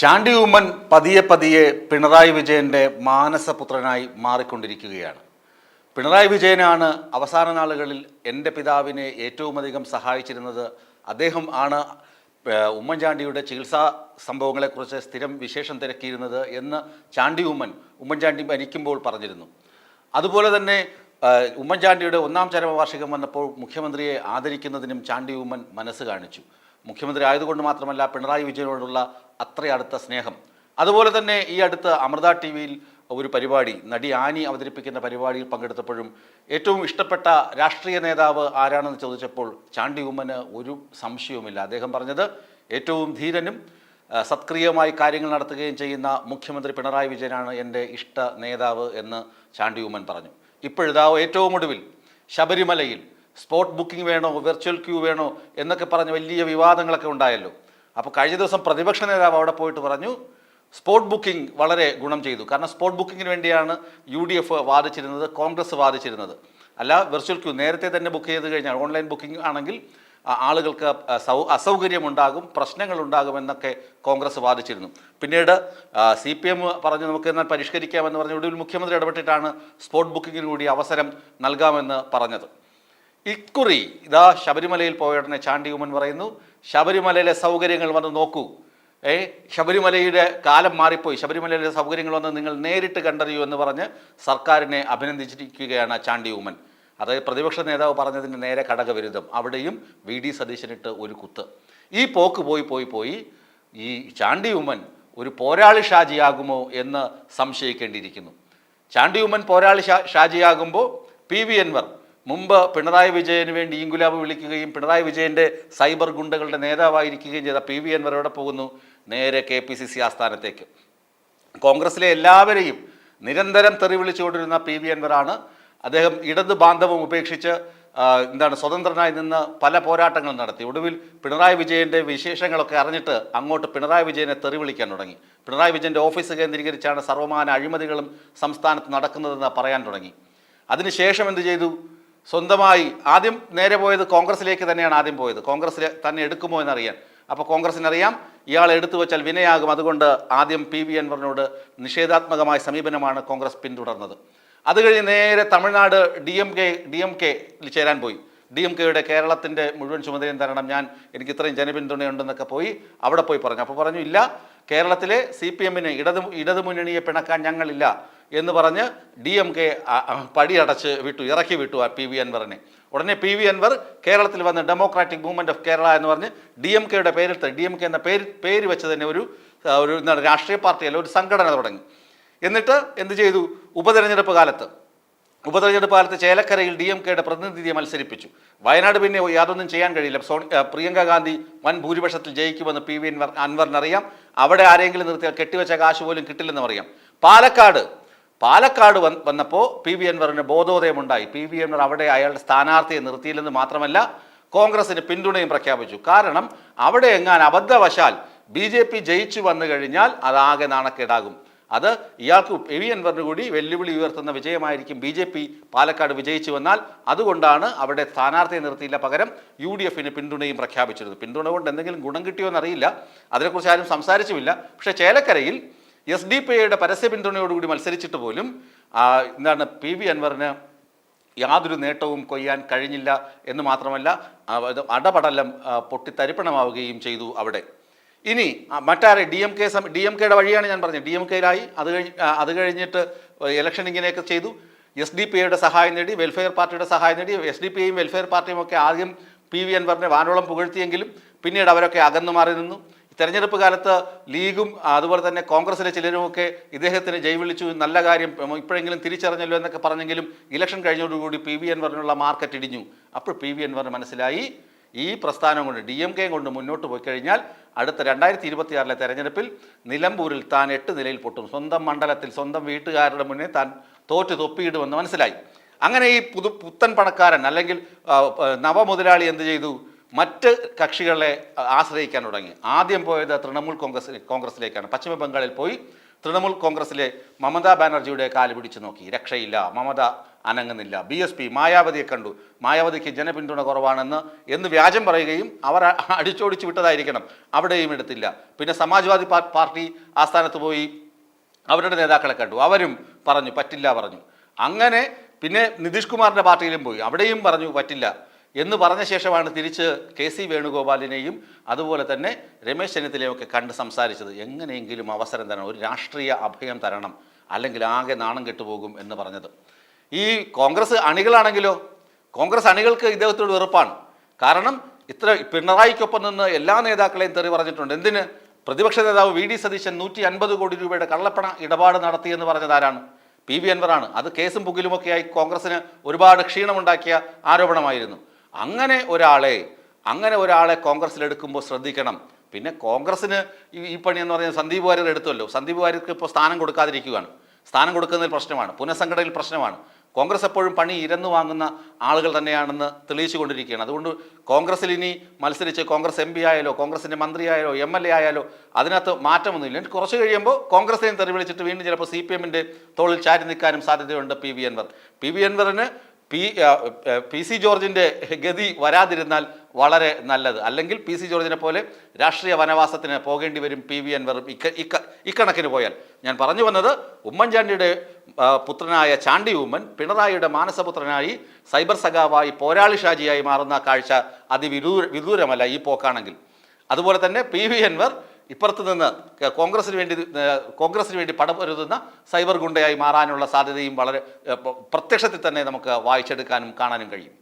ചാണ്ടി ഉമ്മൻ പതിയെ പതിയെ പിണറായി വിജയന്റെ മാനസപുത്രനായി മാറിക്കൊണ്ടിരിക്കുകയാണ്. പിണറായി വിജയനാണ് അവസാന നാളുകളിൽ എന്റെ പിതാവിനെ ഏറ്റവും അധികം സഹായിച്ചിരുന്നത്. അദ്ദേഹം ആണ് ഉമ്മൻചാണ്ടിയുടെ ചികിത്സാ സംഭവങ്ങളെക്കുറിച്ച് സ്ഥിരം വിശേഷം തിരക്കിയിരുന്നത് എന്ന് ചാണ്ടി ഉമ്മൻ ഉമ്മൻചാണ്ടി മരിക്കുമ്പോൾ പറഞ്ഞിരുന്നു. അതുപോലെ തന്നെ ഉമ്മൻചാണ്ടിയുടെ ഒന്നാം ചരമവാർഷികം വന്നപ്പോൾ മുഖ്യമന്ത്രിയെ ആദരിക്കുന്നതിനും ചാണ്ടി ഉമ്മൻ മനസ്സ് കാണിച്ചു. മുഖ്യമന്ത്രി ആയതുകൊണ്ട് മാത്രമല്ല പിണറായി വിജയനോടുള്ള അത്ര അടുത്ത സ്നേഹം. അതുപോലെ തന്നെ ഈ അടുത്ത് അമൃത ടി വിയിൽ ഒരു പരിപാടി നടി ആനി അവതരിപ്പിക്കുന്ന പരിപാടിയിൽ പങ്കെടുത്തപ്പോഴും ഏറ്റവും ഇഷ്ടപ്പെട്ട രാഷ്ട്രീയ നേതാവ് ആരാണെന്ന് ചോദിച്ചപ്പോൾ ചാണ്ടി ഉമ്മന് ഒരു സംശയവുമില്ല. അദ്ദേഹം പറഞ്ഞത് ഏറ്റവും ധീരനും സത്ക്രിയമായി കാര്യങ്ങൾ നടത്തുകയും ചെയ്യുന്ന മുഖ്യമന്ത്രി പിണറായി വിജയനാണ് എന്റെ ഇഷ്ട നേതാവ് എന്ന് ചാണ്ടി ഉമ്മൻ പറഞ്ഞു. ഇപ്പോഴിതാ ഏറ്റവും ഒടുവിൽ ശബരിമലയിൽ സ്പോട്ട് ബുക്കിംഗ് വേണോ വെർച്വൽ ക്യൂ വേണോ എന്നൊക്കെ പറഞ്ഞ് വലിയ വിവാദങ്ങളൊക്കെ ഉണ്ടായല്ലോ. അപ്പോൾ കഴിഞ്ഞ ദിവസം പ്രതിപക്ഷ നേതാവ് അവിടെ പോയിട്ട് പറഞ്ഞു സ്പോട്ട് ബുക്കിംഗ് വളരെ ഗുണം ചെയ്തു. കാരണം സ്പോട്ട് ബുക്കിങ്ങിന് വേണ്ടിയാണ് യു ഡി എഫ് വാദിച്ചിരുന്നത് കോൺഗ്രസ് വാദിച്ചിരുന്നത്. അല്ല വെർച്വൽ ക്യൂ നേരത്തെ തന്നെ ബുക്ക് ചെയ്ത് കഴിഞ്ഞാൽ ഓൺലൈൻ ബുക്കിംഗ് ആണെങ്കിൽ ആളുകൾക്ക് സൗ അസൗകര്യമുണ്ടാകും പ്രശ്നങ്ങളുണ്ടാകുമെന്നൊക്കെ കോൺഗ്രസ് വാദിച്ചിരുന്നു. പിന്നീട് സി പി എം പറഞ്ഞു നമുക്ക് എന്നാൽ പരിഷ്കരിക്കാമെന്ന് പറഞ്ഞു ഒടുവിൽ മുഖ്യമന്ത്രി ഇടപെട്ടിട്ടാണ് സ്പോട്ട് ബുക്കിങ്ങിന് കൂടി അവസരം നൽകാമെന്ന് പറഞ്ഞത്. ഇക്കുറി ഇതാ ശബരിമലയിൽ പോയ ഉടനെ ചാണ്ടി ഉമ്മൻ പറയുന്നു ശബരിമലയിലെ സൗകര്യങ്ങൾ വന്ന് നോക്കൂ. ഏ ശബരിമലയുടെ കാലം മാറിപ്പോയി. ശബരിമലയിലെ സൗകര്യങ്ങൾ വന്ന് നിങ്ങൾ നേരിട്ട് കണ്ടറിയൂ എന്ന് പറഞ്ഞ് സർക്കാരിനെ അഭിനന്ദിച്ചിരിക്കുകയാണ് ചാണ്ടി ഉമ്മൻ. അതായത് പ്രതിപക്ഷ നേതാവ് പറഞ്ഞതിന് നേരെ ഘടകവിരുദ്ധം അവിടെയും വി ഡി സതീശനിട്ട് ഒരു കുത്ത്. ഈ പോക്ക് പോയി പോയി പോയി ഈ ചാണ്ടി ഉമ്മൻ ഒരു പോരാളി ഷാജിയാകുമോ എന്ന് സംശയിക്കേണ്ടിയിരിക്കുന്നു. ചാണ്ടി ഉമ്മൻ പോരാളി ഷാ ഷാജിയാകുമ്പോൾ പി വി അൻവർ മുമ്പ് പിണറായി വിജയന് വേണ്ടി ഈങ്കുലാബ് വിളിക്കുകയും പിണറായി വിജയന്റെ സൈബർ ഗുണ്ടകളുടെ നേതാവായിരിക്കുകയും ചെയ്ത പി വി അൻവർ പോകുന്നു? നേരെ കെ പി സി സി ആസ്ഥാനത്തേക്ക്. കോൺഗ്രസിലെ എല്ലാവരെയും നിരന്തരം തെറി വിളിച്ചുകൊണ്ടിരുന്ന പി വി അൻവറാണ് അദ്ദേഹം ഇടത് ബാന്ധവം ഉപേക്ഷിച്ച് എന്താണ് സ്വതന്ത്രനായി നിന്ന് പല പോരാട്ടങ്ങളും നടത്തി. ഒടുവിൽ പിണറായി വിജയന്റെ വിശേഷങ്ങളൊക്കെ അറിഞ്ഞിട്ട് അങ്ങോട്ട് പിണറായി വിജയനെ തെറി വിളിക്കാൻ തുടങ്ങി. പിണറായി വിജയന്റെ ഓഫീസ് കേന്ദ്രീകരിച്ചാണ് സർവമാന അഴിമതികളും സംസ്ഥാനത്ത് നടക്കുന്നതെന്ന് പറയാൻ തുടങ്ങി. അതിനുശേഷം എന്ത് ചെയ്തു? സ്വന്തമായി ആദ്യം നേരെ പോയത് കോൺഗ്രസിലേക്ക് തന്നെയാണ് ആദ്യം പോയത്. കോൺഗ്രസ്സിൽ തന്നെ എടുക്കുമോ എന്നറിയാൻ. അപ്പോൾ കോൺഗ്രസിനറിയാം ഇയാൾ എടുത്തു വെച്ചാൽ വിനയാകും. അതുകൊണ്ട് ആദ്യം പി വി അൻവറിനോട് നിഷേധാത്മകമായ സമീപനമാണ് കോൺഗ്രസ് പിന്തുടർന്നത്. അത് കഴിഞ്ഞ് നേരെ Tamil Nadu D M K D M കെയിൽ ചേരാൻ പോയി. ഡി എം കെയുടെ കേരളത്തിന്റെ മുഴുവൻ ചുമതലയും തരണം. ഞാൻ എനിക്ക് ഇത്രയും ജനപിന്തുണയുണ്ടെന്നൊക്കെ പോയി അവിടെ പോയി പറഞ്ഞു. അപ്പോൾ പറഞ്ഞു ഇല്ല കേരളത്തിലെ സി പി എമ്മിന് ഇടതു ഇടതുമുന്നണിയെ പിണക്കാൻ ഞങ്ങളില്ല. എന്ന് പറഞ്ഞ് ഡി എം കെ പടിയടച്ച് വിട്ടു ഇറക്കി വിട്ടു ആ പി വി അൻവറിനെ. ഉടനെ പി വി അൻവർ കേരളത്തിൽ വന്ന് ഡെമോക്രാറ്റിക് മൂവ്മെന്റ് ഓഫ് കേരള എന്ന് പറഞ്ഞ് ഡി എം കെയുടെ പേരിൽ ഡി എം കെ എന്ന പേര് പേര് വെച്ച് തന്നെ ഒരു ഒരു എന്താണ് രാഷ്ട്രീയ പാർട്ടിയല്ല ഒരു സംഘടന തുടങ്ങി. എന്നിട്ട് എന്ത് ചെയ്തു? ഉപതെരഞ്ഞെടുപ്പ് കാലത്ത്. ഉപതെരഞ്ഞെടുപ്പ് കാലത്ത് ചേലക്കരയിൽ ഡി എം കെയുടെ പ്രതിനിധിയെ മത്സരിപ്പിച്ചു. വയനാട് പിന്നെ യാതൊന്നും ചെയ്യാൻ കഴിയില്ല. സോണി പ്രിയങ്ക ഗാന്ധി വൻ ഭൂരിപക്ഷത്തിൽ ജയിക്കുമെന്ന് പി വി അൻവർ അൻവറിനറിയാം. അവിടെ ആരെങ്കിലും നിർത്തിയാൽ കെട്ടിവെച്ച കാശ് പോലും കിട്ടില്ലെന്ന് അറിയാം പാലക്കാട് പാലക്കാട് വന്ന് വന്നപ്പോൾ പി വി അൻവറിന് ബോധോദയമുണ്ടായി. പി വി അൻവർ അവിടെ അയാളുടെ സ്ഥാനാർത്ഥിയെ നിർത്തിയില്ലെന്ന് മാത്രമല്ല കോൺഗ്രസിന് പിന്തുണയും പ്രഖ്യാപിച്ചു. കാരണം അവിടെ എങ്ങാൻ അബദ്ധവശാൽ ബി ജെ പി ജയിച്ചു വന്നു കഴിഞ്ഞാൽ അതാകെ നാണക്കേടാകും. അത് ഇയാൾക്ക് പി വി അൻവറിന് കൂടി വെല്ലുവിളി ഉയർത്തുന്ന വിജയമായിരിക്കും ബി ജെ പി പാലക്കാട് വിജയിച്ചു വന്നാൽ. അതുകൊണ്ടാണ് അവിടെ സ്ഥാനാർത്ഥിയെ നിർത്തിയില്ല പകരം യു ഡി എഫിന് പിന്തുണയും പ്രഖ്യാപിച്ചിരുന്നു പിന്തുണ കൊണ്ട് എന്തെങ്കിലും ഗുണം കിട്ടിയോ എന്നറിയില്ല അതിനെക്കുറിച്ച് ആരും സംസാരിച്ചുമില്ല. പക്ഷേ ചേലക്കരയിൽ എസ് ഡി പി ഐയുടെ പരസ്യ പിന്തുണയോടുകൂടി മത്സരിച്ചിട്ട് പോലും എന്താണ് പി വി അൻവറിന് യാതൊരു നേട്ടവും കൊയ്യാൻ കഴിഞ്ഞില്ല എന്ന് മാത്രമല്ല അടപടലം പൊട്ടിത്തരിപ്പണമാവുകയും ചെയ്തു അവിടെ. ഇനി മറ്റാരെ D M K D M കെയുടെ വഴിയാണ് ഞാൻ പറഞ്ഞത്. ഡി എം കെയിലായി. അത് കഴിഞ്ഞ് അത് കഴിഞ്ഞിട്ട് ഇലക്ഷൻ ഇങ്ങനെയൊക്കെ ചെയ്തു. എസ് ഡി പി ഐയുടെ സഹായം നേടി വെൽഫെയർ പാർട്ടിയുടെ സഹായം നേടി എസ് ഡി പി ഐയും വെൽഫെയർ പാർട്ടിയും ഒക്കെ ആദ്യം പി വി അൻവറിനെ വാനോളം പുകഴ്ത്തിയെങ്കിലും പിന്നീട് അവരൊക്കെ അകന്നു മാറി നിന്നു. തെരഞ്ഞെടുപ്പ് കാലത്ത് ലീഗും അതുപോലെ തന്നെ കോൺഗ്രസിലെ ചിലരുമൊക്കെ ഇദ്ദേഹത്തിന് ജയ് വിളിച്ചു നല്ല കാര്യം ഇപ്പോഴെങ്കിലും തിരിച്ചറിഞ്ഞല്ലോ എന്നൊക്കെ പറഞ്ഞെങ്കിലും ഇലക്ഷൻ കഴിഞ്ഞതോടുകൂടി പി വി അൻവറിനുള്ള മാർക്കറ്റ് ഇടിഞ്ഞു. അപ്പോൾ പി വി അൻവറിന് മനസ്സിലായി ഈ പ്രസ്ഥാനം കൊണ്ട് ഡി എം കെ കൊണ്ട് മുന്നോട്ട് പോയി കഴിഞ്ഞാൽ അടുത്ത രണ്ടായിരത്തി ഇരുപത്തിയാറിലെ തെരഞ്ഞെടുപ്പിൽ നിലമ്പൂരിൽ താൻ എട്ട് നിലയിൽ പൊട്ടും. സ്വന്തം മണ്ഡലത്തിൽ സ്വന്തം വീട്ടുകാരുടെ മുന്നേ താൻ തോറ്റ് തൊപ്പിയിടുമെന്ന് മനസ്സിലായി. അങ്ങനെ ഈ പുതു പുത്തൻ പണക്കാരൻ അല്ലെങ്കിൽ നവമുതലാളി എന്ത് ചെയ്തു? മറ്റ് കക്ഷികളെ ആശ്രയിക്കാൻ തുടങ്ങി. ആദ്യം പോയത് തൃണമൂൽ കോൺഗ്രസ് കോൺഗ്രസിലേക്കാണ്. പശ്ചിമ ബംഗാളിൽ പോയി തൃണമൂൽ കോൺഗ്രസിലെ മമതാ ബാനർജിയുടെ കാൽ പിടിച്ചു നോക്കി. രക്ഷയില്ല മമത അനങ്ങുന്നില്ല. ബി എസ് പി മായാവതിയെ കണ്ടു. മായാവതിക്ക് ജനപിന്തുണ കുറവാണെന്ന് എന്ന് വ്യാജം പറയുകയും അവർ അടിച്ചോടിച്ച് വിട്ടതായിരിക്കണം. അവിടെയും എടുത്തില്ല. പിന്നെ സമാജ്വാദി പാർട്ടി ആസ്ഥാനത്ത് പോയി അവരുടെ നേതാക്കളെ കണ്ടു. അവരും പറഞ്ഞു പറ്റില്ല പറഞ്ഞു. അങ്ങനെ പിന്നെ നിതീഷ് കുമാറിന്റെ പാർട്ടിയിലും പോയി. അവിടെയും പറഞ്ഞു പറ്റില്ല. എന്ന് പറഞ്ഞ ശേഷമാണ് തിരിച്ച് കെ സി വേണുഗോപാലിനെയും അതുപോലെ തന്നെ രമേശ് ചെന്നിത്തലയും ഒക്കെ കണ്ട് സംസാരിച്ചത്. എങ്ങനെയെങ്കിലും അവസരം തരണം ഒരു രാഷ്ട്രീയ അഭയം തരണം അല്ലെങ്കിൽ ആകെ നാണം കെട്ടുപോകും എന്ന് പറഞ്ഞത്. ഈ കോൺഗ്രസ് അണികളാണെങ്കിലോ കോൺഗ്രസ് അണികൾക്ക് ഇദ്ദേഹത്തോട് വെറുപ്പാണ്. കാരണം ഇത്ര പിണറായിക്കൊപ്പം നിന്ന് എല്ലാ നേതാക്കളെയും തെറി പറഞ്ഞിട്ടുണ്ട്. എന്തിന്? പ്രതിപക്ഷ നേതാവ് വി ഡി സതീശൻ നൂറ്റി അൻപത് കോടി രൂപയുടെ കള്ളപ്പണ ഇടപാട് നടത്തിയെന്ന് പറഞ്ഞത് ആരാണ്? പി വി അൻവറാണ്. അത് കേസും പുകിലുമൊക്കെയായി കോൺഗ്രസിന് ഒരുപാട് ക്ഷീണമുണ്ടാക്കിയ ആരോപണമായിരുന്നു. അങ്ങനെ ഒരാളെ അങ്ങനെ ഒരാളെ കോൺഗ്രസ്സിലെടുക്കുമ്പോൾ ശ്രദ്ധിക്കണം. പിന്നെ കോൺഗ്രസ്സിന് ഈ പണി എന്ന് പറയുന്നത് സന്ദീപ് വാര്യർ എടുത്തല്ലോ. സന്ദീപ് വാര്യർക്ക് ഇപ്പോൾ സ്ഥാനം കൊടുക്കാതിരിക്കുകയാണ് സ്ഥാനം കൊടുക്കുന്നതിൽ പ്രശ്നമാണ്. പുനഃസംഘടനയിൽ പ്രശ്നമാണ്. കോൺഗ്രസ് എപ്പോഴും പണി ഇരന്നു വാങ്ങുന്ന ആളുകൾ തന്നെയാണെന്ന് തെളിയിച്ചു കൊണ്ടിരിക്കുകയാണ് അതുകൊണ്ട് കോൺഗ്രസ്സിൽ ഇനി മത്സരിച്ച് കോൺഗ്രസ് എം പി ആയാലോ കോൺഗ്രസിന്റെ മന്ത്രിയായാലോ എം എൽ എ ആയാലോ അതിനകത്ത് മാറ്റമൊന്നുമില്ല. കുറച്ച് കഴിയുമ്പോൾ കോൺഗ്രസിനെയും തെറി വിളിച്ചിട്ട് വീണ്ടും ചിലപ്പോൾ സി പി എമ്മിന്റെ തോളിൽ ചാരി നിൽക്കാനും സാധ്യതയുണ്ട് P V Anvar. P V അൻവറിന് പി പി സി ജോർജിന്റെ ഗതി വരാതിരുന്നാൽ വളരെ നല്ലത്. അല്ലെങ്കിൽ പി സി ജോർജിനെ പോലെ രാഷ്ട്രീയ വനവാസത്തിന് പോകേണ്ടി വരും പി വി അൻവറും ഇക്ക ഇക്ക ഇക്കണക്കിന് പോയാൽ. ഞാൻ പറഞ്ഞു വന്നത് ഉമ്മൻചാണ്ടിയുടെ പുത്രനായ ചാണ്ടി ഉമ്മൻ പിണറായിയുടെ മാനസപുത്രനായി സൈബർ സഖാവായി പോരാളി ഷാജിയായി മാറുന്ന കാഴ്ച അതിവിദൂര വിദൂരമല്ല ഈ പോക്കാണെങ്കിൽ. അതുപോലെ തന്നെ പി വി അൻവർ ഇപ്പുറത്ത് നിന്ന് കോൺഗ്രസിന് വേണ്ടി കോൺഗ്രസിന് വേണ്ടി പടപൊരുതുന്ന സൈബർ ഗുണ്ടയായി മാറാനുള്ള സാധ്യതയും വളരെ പ്രത്യക്ഷത്തിൽ തന്നെ നമുക്ക് വായിച്ചെടുക്കാനും കാണാനും കഴിയും.